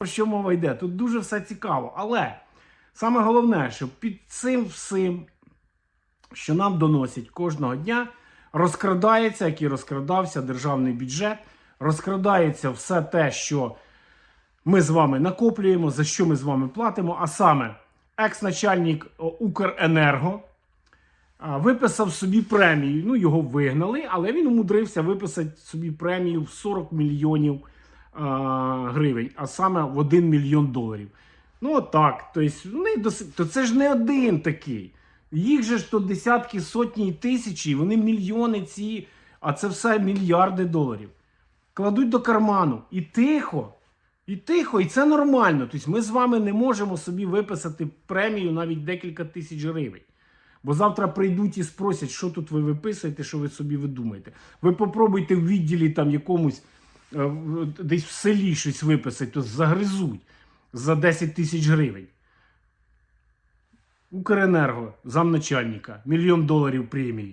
про що мова йде. Тут дуже все цікаво. Але саме головне, що під цим всім, що нам доносять кожного дня, розкрадається, як і розкрадався державний бюджет, розкрадається все те, що ми з вами накоплюємо, за що ми з вами платимо. А саме, екс-начальник Укренерго виписав собі премію. Ну, його вигнали, але він умудрився виписати собі премію в 40 мільйонів гривень, а саме в 1 мільйон доларів. Ну, отак. Тобто, вони дос... то це ж не один такий. Їх же ж то десятки, сотні і тисячі, вони мільйони ці, а це все мільярди доларів. Кладуть до карману і тихо. І тихо, і це нормально. Тобто ми з вами не можемо собі виписати премію навіть декілька тисяч гривень. Бо завтра прийдуть і спросять, що тут ви виписуєте, що ви собі видумаєте. Ви попробуйте в відділі там якомусь десь в селі щось виписати, то загризуть за 10 тисяч гривень. Укренерго, замначальника, мільйон доларів премії.